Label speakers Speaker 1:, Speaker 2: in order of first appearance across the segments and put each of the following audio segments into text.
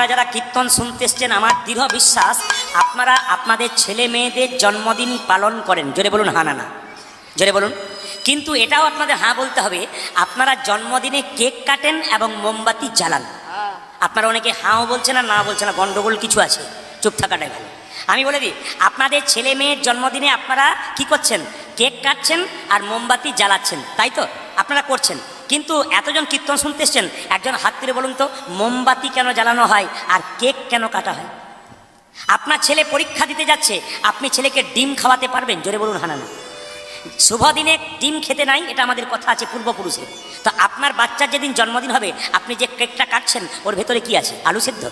Speaker 1: আপনারা যারা কীর্তন শুনতে এসছেন আমার দৃঢ় বিশ্বাস আপনারা আপনাদের ছেলে মেয়েদের জন্মদিন পালন করেন। জোরে বলুন হা না না। জোরে বলুন। কিন্তু এটাও আপনাদের হ্যাঁ বলতে হবে আপনারা জন্মদিনে কেক কাটেন এবং মোমবাতি জ্বালান। আপনারা অনেকে হাঁও বলছে না না বলছে না গন্ডগোল কিছু আছে চুপ থাকাটাই ভালো। আমি বলে দিই আপনাদের ছেলে মেয়ের জন্মদিনে আপনারা কি করছেন? কেক কাটছেন আর মোমবাতি জ্বালাচ্ছেন তাই তো? আপনারা করছেন। কিন্তু এতজন কীর্তন শুনতে এসছেন, একজন হাত তুলে বলুন তো, মোমবাতি কেন জ্বালানো হয় আর কেক কেন কাটা হয়? আপনার ছেলে পরীক্ষা দিতে যাচ্ছে, আপনি ছেলেকে ডিম খাওয়াতে পারবেন? জোরে বলুন হানানা। শুভ দিনে ডিম খেতে নাই, এটা আমাদের কথা আছে পূর্বপুরুষের। তো আপনার বাচ্চার যেদিন জন্মদিন হবে, আপনি যে কেকটা কাটছেন, ওর ভেতরে কি আছে? আলু সেদ্ধ?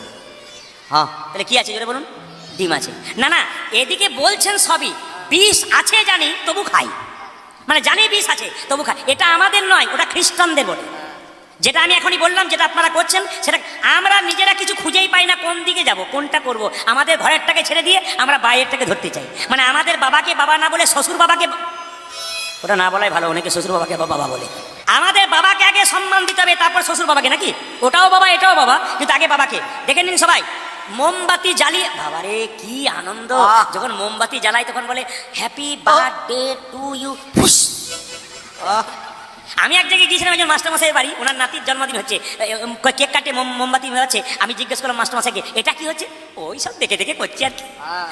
Speaker 1: হ্যাঁ তাহলে কি আছে? জোরে বলুন। ডিম আছে। না না, এদিকে বলছেন সবই। বিষ আছে জানি, তবু খাই। মানে জানি বিষ আছে। তবু খায় এটা আমাদের নয়, ওটা খ্রিস্টানদের বলে যেটা আমি এখনই বললাম, যেটা আপনারা করছেন, সেটা আমরা নিজেরা কিছু খুঁজেই পাই না কোন দিকে যাব, কোনটা করব। আমাদের ঘরেরটাকে ছেড়ে দিয়ে আমরা বাইরেরটাকে ধরতে চাই। মানে আমাদের বাবাকে বাবা না বলে শ্বশুর বাবাকে ওটা না বলাই ভালো, অনেকে শ্বশুর বাবাকে বাবা বাবা বলে। আমাদের বাবাকে আগে সম্মান দিতে হবে, তারপর শ্বশুর বাবাকে নাকি? ওটাও বাবা, এটাও বাবা, কিন্তু আগে বাবাকে। দেখে নিন সবাই মোমবাতি জ্বালিয়ে বাবারে কি আনন্দ। যখন মোমবাতি জ্বালাই তখন বলে হ্যাপি বার্থডে টু ইউ আমি এক জায়গায় গিয়েছিলাম একজন মাস্টারমশাইয়ের বাড়ি। ওনার নাতির জন্মদিন হচ্ছে। কেক কাটে মোম- মোমবাতি হচ্ছে আমি জিজ্ঞেস করলাম মাস্টারমশাইকে এটা কি হচ্ছে? ওই সব দেখে দেখে করছি আর কি।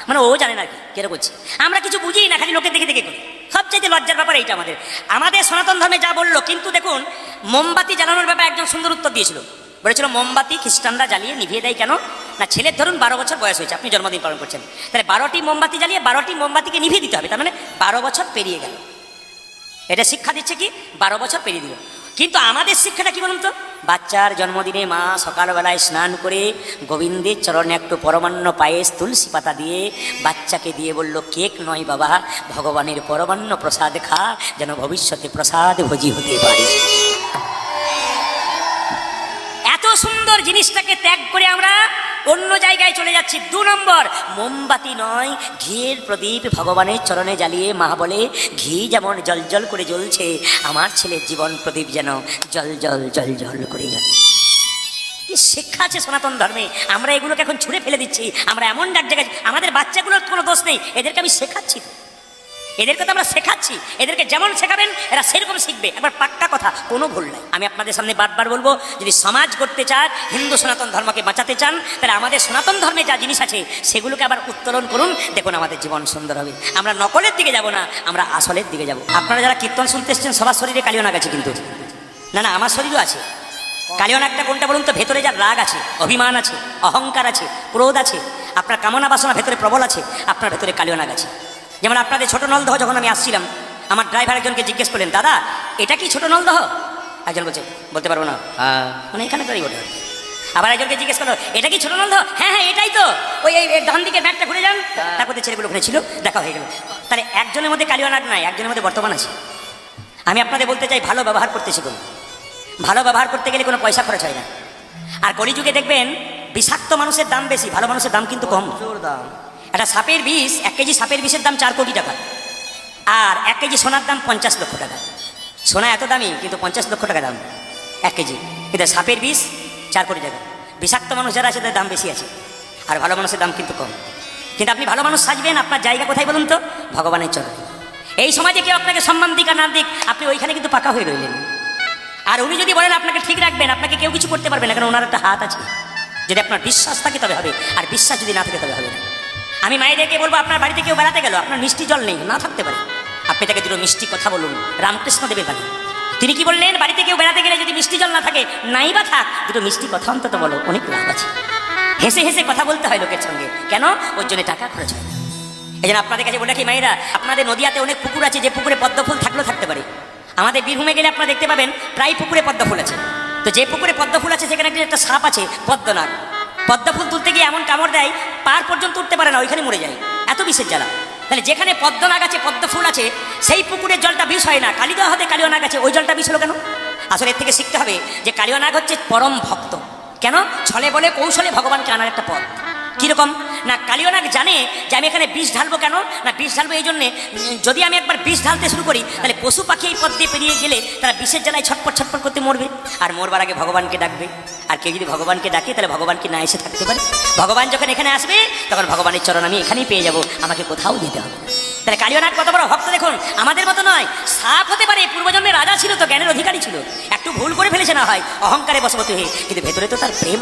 Speaker 1: মানে ও জানে না আর কি কেন করছে। আমরা কিছু বুঝি না খালি লোকের দেখে দেখে করি। সবচাইতে লজ্জার ব্যাপার এইটা আমাদের। আমাদের সনাতন ধর্মে যা বলল কিন্তু দেখুন মোমবাতি জ্বালানোর ব্যাপারে একজন সুন্দর উত্তর দিয়েছিল। বলেছিল, মোমবাতি খ্রিস্টানরা জ্বালিয়ে নিভিয়ে দেয় কেন? না, ছেলের ধরুন বারো বছর বয়স হয়েছে, আপনি জন্মদিন পালন করছেন। তাহলে বারোটি মোমবাতি জ্বালিয়ে বারোটি মোমবাতিকে নিভিয়ে দিতে হবে, তার মানে বারো বছর পেরিয়ে গেল। এটা শিক্ষা দিচ্ছে কি? বারো বছর পেরিয়ে দিল। কিন্তু আমাদের শিক্ষাটা কি বলুন তো? বাচ্চার জন্মদিনে মা সকালবেলায় স্নান করে গোবিন্দের চরণে একটু পরমান্ন পায়েস, তুলসী পাতা দিয়ে বাচ্চাকে দিয়ে বলল, কেক নয় বাবা, ভগবানের পরমান্ন প্রসাদ খা, যেন ভবিষ্যতে প্রসাদ ভোজি হতে পারে। সুন্দর জিনিসটাকে ত্যাগ করে আমরা অন্য জায়গায় চলে যাচ্ছি। দু নম্বর, মোমবাতি নয়, ঘিয়ের প্রদীপ ভগবানের চরণে জ্বালিয়ে মা বলে, ঘি যেমন জল জল করে জ্বলছে, আমার ছেলের জীবন প্রদীপ যেন জল জল জল জল করে জ্বলে। কি শিক্ষা আছে সনাতন ধর্মে? আমরা এগুলোকে এখন ছুঁড়ে ফেলে দিচ্ছি। আমরা এমন এক জায়গায় আমাদের বাচ্চাগুলোর কোনো দোষ নেই। এদেরকে আমি শেখাচ্ছি। এদেরকে তো আমরা শেখাচ্ছি। এদেরকে যেমন শেখাবেন, এরা সেরকম শিখবে। একবার পাক্কা কথা, কোনো ভুল নাই। আমি আপনাদের সামনে বারবার বলব, যদি সমাজ করতে চান হিন্দু সনাতন ধর্মকে বাঁচাতে চান, তাহলে আমাদের সনাতন ধর্মে যা জিনিস আছে, সেগুলোকে আবার উত্তোলন করুন। দেখুন, আমাদের জীবন সুন্দর হবে। আমরা নকলের দিকে যাব না, আমরা আসলের দিকে যাব। আপনারা যারা কীর্তন শুনতে এসছেন, সবার শরীরে কালিও নাগ আছে কিন্তু। না না, আমার শরীরও আছে। কালিও নাগটা কোনটা বলুন তো? ভেতরে যার রাগ আছে, অভিমান আছে, অহংকার আছে, ক্রোধ আছে, আপনার কামনা বাসনা ভেতরে প্রবল আছে, আপনার ভেতরে কালিও নাগ আছে। যেমন আপনাদের ছোট নলদহ যখন আমি আসছিলাম আমার ড্রাইভার একজনকে জিজ্ঞেস করলেন দাদা এটা কি ছোট নলদহ? একজন বলছে বলতে পারব না।
Speaker 2: হ্যাঁ।
Speaker 1: মানে এখানে তাই বটে আবার একজনকে জিজ্ঞেস করল এটা কি ছোট নলদহ? হ্যাঁ হ্যাঁ এটাই তো। ওই ডান দিকে ব্যাগটা ঘুরে যান। তারপর তো ছেলেগুলো ওখানে ছিল দেখা হয়ে গেল। তাহলে একজনের মধ্যে কালিও নাগ নাই একজনের মধ্যে বর্তমান আছে। আমি আপনাদের বলতে চাই ভালো ব্যবহার করতে শিখুন। ভালো ব্যবহার করতে গেলে কোনো পয়সা খরচ হয় না। আর কলিযুগে দেখবেন বিষাক্ত মানুষের দাম বেশি ভালো মানুষের দাম কিন্তু কম।
Speaker 2: দাম।
Speaker 1: একটা সাপের বিষ, এক কেজি সাপের বিষের দাম চার কোটি টাকা। আর এক কেজি সোনার দাম পঞ্চাশ লক্ষ টাকা। সোনা এত দামি, কিন্তু পঞ্চাশ লক্ষ টাকা দাম। এক কেজি। কিন্তু সাপের বিষ, চার কোটি টাকা। বিষাক্ত মানুষ যারা আছে, তাদের দাম বেশি আছে। আর ভালো মানুষের দাম কিন্তু কম। কিন্তু আপনি ভালো মানুষ সাজবেন, আপনার জায়গা কোথায় বলুন তো? ভগবানের চরণে। এই সমাজে কেউ আপনাকে সম্মান দিক আর না দিক, আপনি ওইখানে কিন্তু পাকা হয়ে রইলেন। আর উনি যদি বলেন আপনাকে ঠিক রাখবেন, আপনাকে কেউ কিছু করতে পারবে না কারণ ওনার একটা হাত আছে। যদি আপনার বিশ্বাস থাকে, তবে হবে। আর বিশ্বাস যদি না থাকে, তবে হবে না। আমি মায়েদেরকে বলব, আপনার বাড়িতে কেউ বেড়াতে গেল, আপনার মিষ্টি জল নেই, না থাকতে পারে। আপনি তাকে দুটো মিষ্টি কথা বলুন, রামকৃষ্ণ দেবের বাড়ি। তিনি কি বললেন, বাড়িতে কেউ বেড়াতে গেলে যদি মিষ্টি জল না থাকে, নাই বা থাক, দুটো মিষ্টি কথা অন্তত বলো, অনেক লাভ আছে। হেসে হেসে কথা বলতে হয় লোকের সঙ্গে, কেন? ওর জন্য টাকা খরচ হয়। এই জন্য আপনাদের কাছে বলে রাখি, মায়েরা, আপনাদের নদীয়াতে অনেক পুকুর আছে, যে পুকুরে পদ্ম ফুল থাকলেও থাকতে পারে। আমাদের বীরভূমে গেলে আপনারা দেখতে পাবেন, প্রায় পুকুরে পদ্ম ফুল আছে। তো যে পুকুরে পদ্ম ফুল আছে, সেখানে একটি সাপ আছে, পদ্মনাগ। পদ্ম ফুল তুলতে গিয়ে এমন কামড় দেয়, পার পর্যন্ত উঠতে পারে না, ওইখানে মরে যায়। এত বিশেষ জ্বালা। তাহলে যেখানে পদ্মনাগ গাছে পদ্ম ফুল আছে, সেই পুকুরের জলটা বিষ হয় না কালিদা হতে কালিও নাগ আছে, ওই জলটা বিষ হলো কেন? আসলে এর থেকে শিখতে হবে যে কালিও নাগ হচ্ছে পরম ভক্ত। কেন? ছলে বলে কৌশলে ভগবানকে আনার একটা পথ। কীরকম? না, কালিয়ানাগ জানে যে আমি এখানে বিষ ঢালবো কেন? না, বিষ ঢালবো এই জন্যে যদি আমি একবার বিষ ঢালতে শুরু করি, তাহলে পশু পাখি এই পথ দিয়ে পেরিয়ে গেলে তারা বিষের জ্বালায় ছটপট ছটপট করতে মরবে। আর মরবার আগে ভগবানকে ডাকবে। আর কেউ যদি ভগবানকে ডাকে, তাহলে ভগবান কি না এসে থাকতে পারে? ভগবান যখন এখানে আসবে, তখন ভগবানের চরণ আমি এখানেই পেয়ে যাব। আমাকে কোথাও যেতে হবে। তাহলে কালিয়ানাথ কত বড় ভক্ত দেখুন, আমাদের মতো নয়, সাপ হতে পারে। পূর্বজন্মে রাজা ছিল তো, জ্ঞানের অধিকারী ছিল। একটু ভুল করে ফেলেছে না হয়, অহংকারে বশবত হয়ে। কিন্তু ভেতরে তো তার প্রেম।